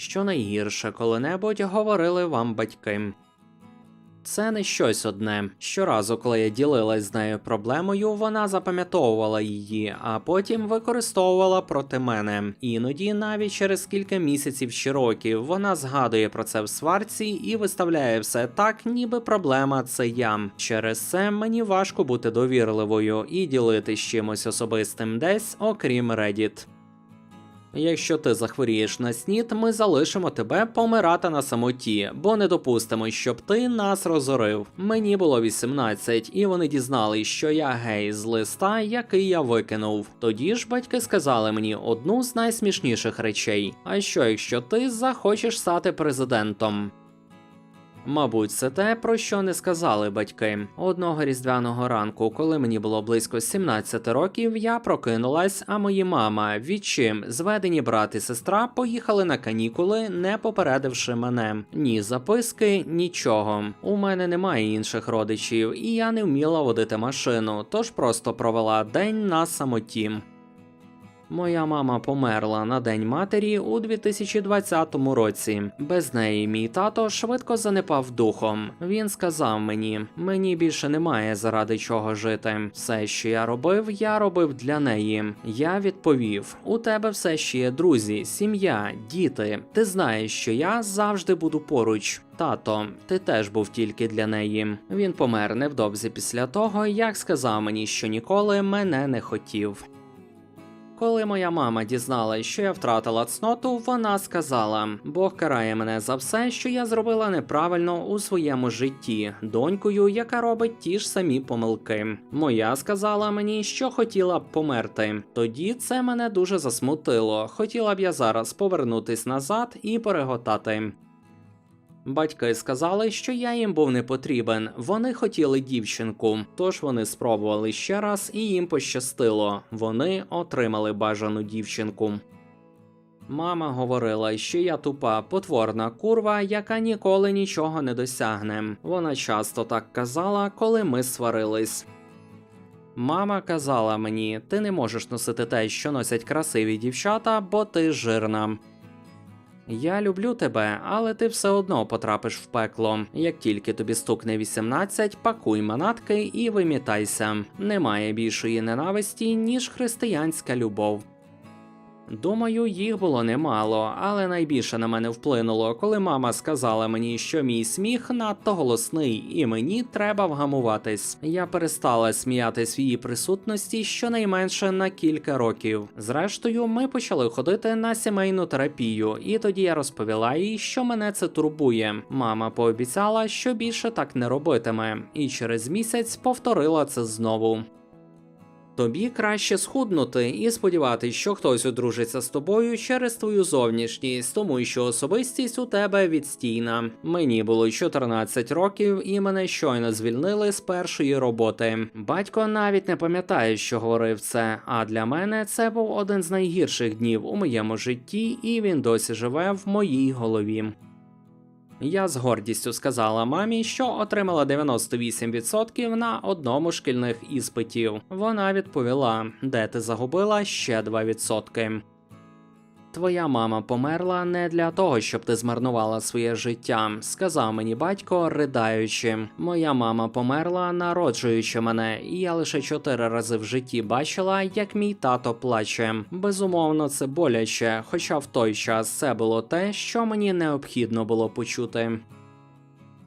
що найгірше коли-небудь говорили вам батьки. Це не щось одне. Щоразу, коли я ділилась з нею проблемою, вона запам'ятовувала її, а потім використовувала проти мене. Іноді, навіть через кілька місяців чи років, вона згадує про це в сварці і виставляє все так, ніби проблема це я. Через це мені важко бути довірливою і ділитись чимось особистим десь, окрім Reddit. Якщо ти захворієш на снід, ми залишимо тебе помирати на самоті, бо не допустимо, щоб ти нас розорив. Мені було 18, і вони дізнались, що я гей з листа, який я викинув. Тоді ж батьки сказали мені одну з найсмішніших речей: а що якщо ти захочеш стати президентом? Мабуть, це те, про що не сказали батьки. Одного різдвяного ранку, коли мені було близько 17 років, я прокинулась, а мої мама, відчим, зведені брат і сестра поїхали на канікули, не попередивши мене. Ні записки, нічого. У мене немає інших родичів, і я не вміла водити машину, тож просто провела день на самоті. Моя мама померла на День матері у 2020 році. Без неї мій тато швидко занепав духом. Він сказав мені: мені більше немає заради чого жити. Все, що я робив, я робив для неї. Я відповів: у тебе все ще є друзі, сім'я, діти. Ти знаєш, що я завжди буду поруч. Тато, ти теж був тільки для неї. Він помер невдовзі після того, як сказав мені, що ніколи мене не хотів. Коли моя мама дізналась, що я втратила цноту, вона сказала: Бог карає мене за все, що я зробила неправильно у своєму житті, донькою, яка робить ті ж самі помилки. Моя сказала мені, що хотіла б померти. Тоді це мене дуже засмутило. Хотіла б я зараз повернутись назад і переготати. Батьки сказали, що я їм був не потрібен. Вони хотіли дівчинку, тож вони спробували ще раз і їм пощастило. Вони отримали бажану дівчинку. Мама говорила, що я тупа, потворна курва, яка ніколи нічого не досягне. Вона часто так казала, коли ми сварились. Мама казала мені: ти не можеш носити те, що носять красиві дівчата, бо ти жирна. Я люблю тебе, але ти все одно потрапиш в пекло. Як тільки тобі стукне 18, пакуй манатки і вимітайся. Немає більшої ненависті, ніж християнська любов. Думаю, їх було немало, але найбільше на мене вплинуло, коли мама сказала мені, що мій сміх надто голосний, і мені треба вгамуватись. Я перестала сміятись в її присутності щонайменше на кілька років. Зрештою, ми почали ходити на сімейну терапію, і тоді я розповіла їй, що мене це турбує. Мама пообіцяла, що більше так не робитиме, і через місяць повторила це знову. Тобі краще схуднути і сподіватись, що хтось одружиться з тобою через твою зовнішність, тому що особистість у тебе відстійна. Мені було 14 років, і мене щойно звільнили з першої роботи. Батько навіть не пам'ятає, що говорив це. А для мене це був один з найгірших днів у моєму житті, і він досі живе в моїй голові. Я з гордістю сказала мамі, що отримала 98% на одному шкільних іспитів. Вона відповіла: де ти загубила ще 2%. Твоя мама померла не для того, щоб ти змарнувала своє життя, сказав мені батько, придаючи. Моя мама померла, народжуючи мене, і я лише чотири рази в житті бачила, як мій тато плаче. Безумовно, це боляче, хоча в той час це було те, що мені необхідно було почути.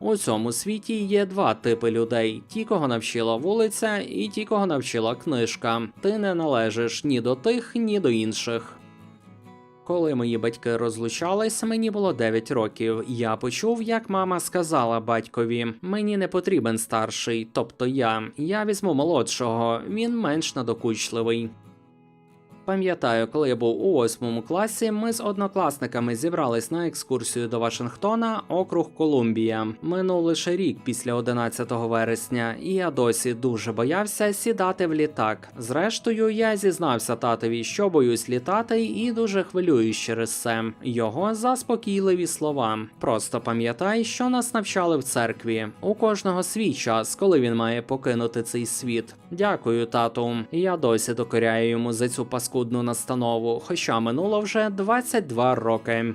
У цьому світі є два типи людей: ті, кого навчила вулиця, і ті, кого навчила книжка. Ти не належиш ні до тих, ні до інших. Коли мої батьки розлучались, мені було 9 років. Я почув, як мама сказала батькові: мені не потрібен старший, тобто я. Я візьму молодшого, він менш надокучливий. Пам'ятаю, коли я був у восьмому класі, ми з однокласниками зібрались на екскурсію до Вашингтона, округ Колумбія. Минув лише рік після 11 вересня, і я досі дуже боявся сідати в літак. Зрештою, я зізнався татові, що боюсь літати, і дуже хвилююсь через це. Його заспокійливі слова. Просто пам'ятай, що нас навчали в церкві. У кожного свій час, коли він має покинути цей світ. Дякую, тату. Я досі докоряю йому за цю паскудну настанову, хоча минуло вже 22 роки.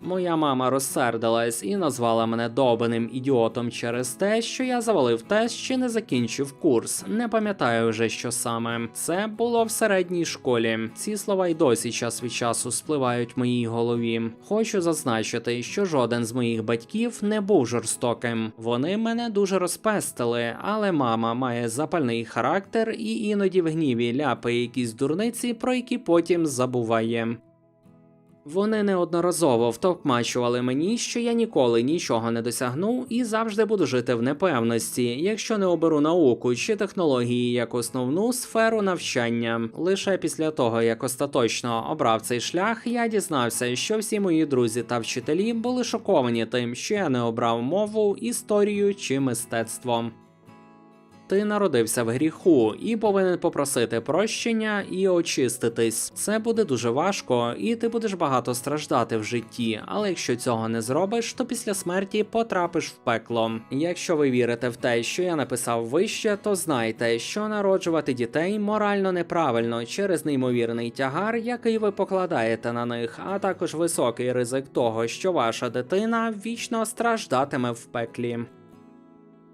Моя мама розсердилась і назвала мене добаним ідіотом через те, що я завалив тест чи не закінчив курс. Не пам'ятаю вже що саме. Це було в середній школі. Ці слова й досі час від часу спливають в моїй голові. Хочу зазначити, що жоден з моїх батьків не був жорстоким. Вони мене дуже розпестили, але мама має запальний характер і іноді в гніві ляпає якісь дурниці, про які потім забуває. Вони неодноразово втокмачували мені, що я ніколи нічого не досягну і завжди буду жити в непевності, якщо не оберу науку чи технології як основну сферу навчання. Лише після того, як остаточно обрав цей шлях, я дізнався, що всі мої друзі та вчителі були шоковані тим, що я не обрав мову, історію чи мистецтво. Ти народився в гріху і повинен попросити прощення і очиститись. Це буде дуже важко, і ти будеш багато страждати в житті. Але якщо цього не зробиш, то після смерті потрапиш в пекло. Якщо ви вірите в те, що я написав вище, то знайте, що народжувати дітей морально неправильно через неймовірний тягар, який ви покладаєте на них, а також високий ризик того, що ваша дитина вічно страждатиме в пеклі.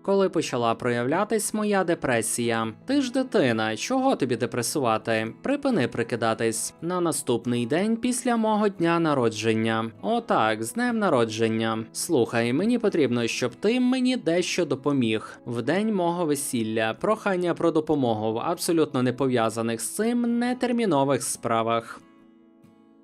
Коли почала проявлятись моя депресія, ти ж дитина, чого тобі депресувати? Припини прикидатись на наступний день після мого дня народження. Отак, з днем народження. Слухай, мені потрібно, щоб ти мені дещо допоміг. В день мого весілля, прохання про допомогу в абсолютно не пов'язаних з цим нетермінових справах.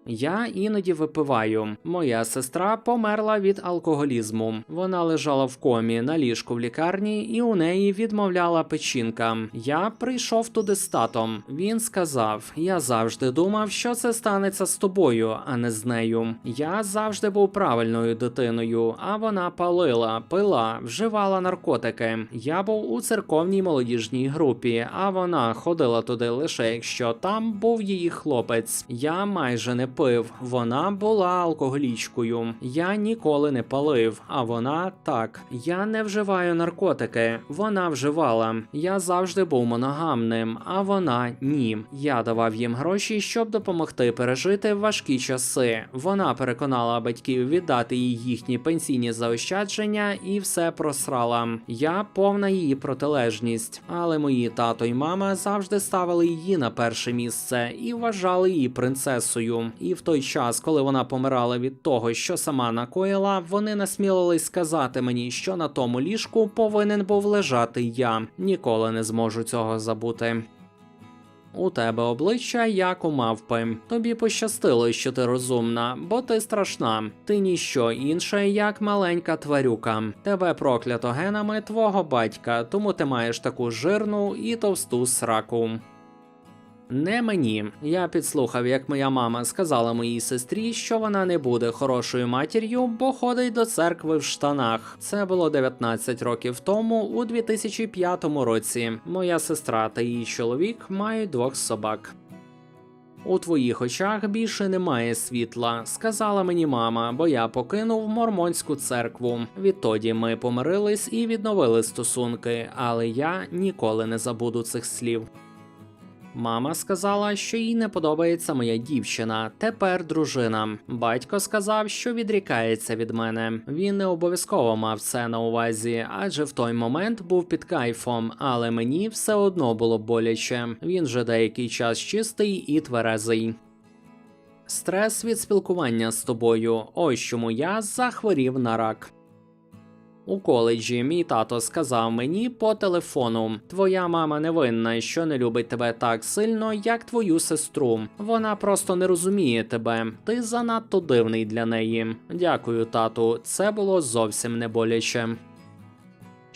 Я іноді випиваю. Моя сестра померла від алкоголізму. Вона лежала в комі на ліжку в лікарні, і у неї відмовляла печінка. Я прийшов туди з татом. Він сказав: Я завжди думав, що це станеться з тобою, а не з нею. Я завжди був правильною дитиною, а вона палила, пила, вживала наркотики. Я був у церковній молодіжній групі, а вона ходила туди лише якщо там був її хлопець. Я майже не пив. Вона була алкоголічкою. Я ніколи не палив, а вона так. Я не вживаю наркотики. Вона вживала. Я завжди був моногамним, а вона ні. Я давав їм гроші, щоб допомогти пережити важкі часи. Вона переконала батьків віддати їй їхні пенсійні заощадження і все просрала. Я повна її протилежність, але мої тато й мама завжди ставили її на перше місце і вважали її принцесою. І в той час, коли вона помирала від того, що сама накоїла, вони насмілились сказати мені, що на тому ліжку повинен був лежати я. Ніколи не зможу цього забути. У тебе обличчя як у мавпи. Тобі пощастило, що ти розумна, бо ти страшна. Ти ніщо інше, як маленька тварюка. Тебе проклято генами твого батька, тому ти маєш таку жирну і товсту сраку. Не мені. Я підслухав, як моя мама сказала моїй сестрі, що вона не буде хорошою матір'ю, бо ходить до церкви в штанах. Це було 19 років тому, у 2005 році. Моя сестра та її чоловік мають двох собак. У твоїх очах більше немає світла, сказала мені мама, бо я покинув мормонську церкву. Відтоді ми помирились і відновили стосунки, але я ніколи не забуду цих слів. Мама сказала, що їй не подобається моя дівчина, тепер дружина. Батько сказав, що відрікається від мене. Він не обов'язково мав це на увазі, адже в той момент був під кайфом, але мені все одно було боляче. Він вже деякий час чистий і тверезий. Стрес від спілкування з тобою. Ось чому я захворів на рак. У коледжі мій тато сказав мені по телефону: Твоя мама не винна, що не любить тебе так сильно, як твою сестру. Вона просто не розуміє тебе. Ти занадто дивний для неї. Дякую, тату. Це було зовсім не боляче.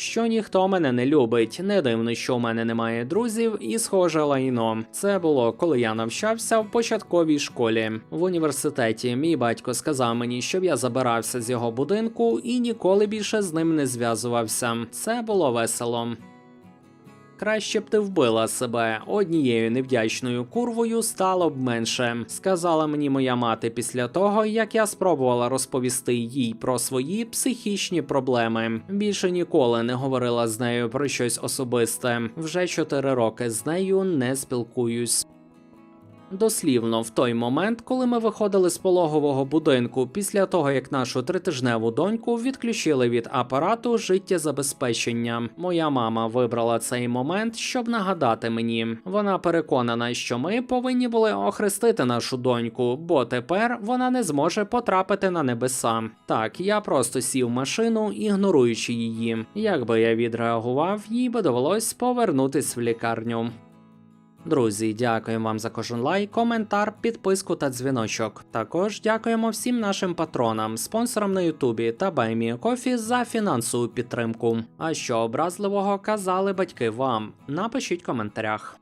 Що ніхто мене не любить, не дивно, що в мене немає друзів, і схоже лайно. Це було коли я навчався в початковій школі. В університеті мій батько сказав мені, щоб я забирався з його будинку і ніколи більше з ним не зв'язувався. Це було весело. Краще б ти вбила себе однією невдячною курвою стало б менше, сказала мені моя мати після того, як я спробувала розповісти їй про свої психічні проблеми. Більше ніколи не говорила з нею про щось особисте. Вже чотири роки з нею не спілкуюсь. Дослівно, в той момент, коли ми виходили з пологового будинку, після того як нашу тритижневу доньку відключили від апарату життєзабезпечення. Моя мама вибрала цей момент, щоб нагадати мені. Вона переконана, що ми повинні були охрестити нашу доньку, бо тепер вона не зможе потрапити на небеса. Так, я просто сів машину, ігноруючи її. Якби я відреагував, їй би довелось повернутись в лікарню. Друзі, дякуємо вам за кожен лайк, коментар, підписку та дзвіночок. Також дякуємо всім нашим патронам, спонсорам на Ютубі та Кофі за фінансову підтримку. А що образливого казали батьки вам? Напишіть в коментарях.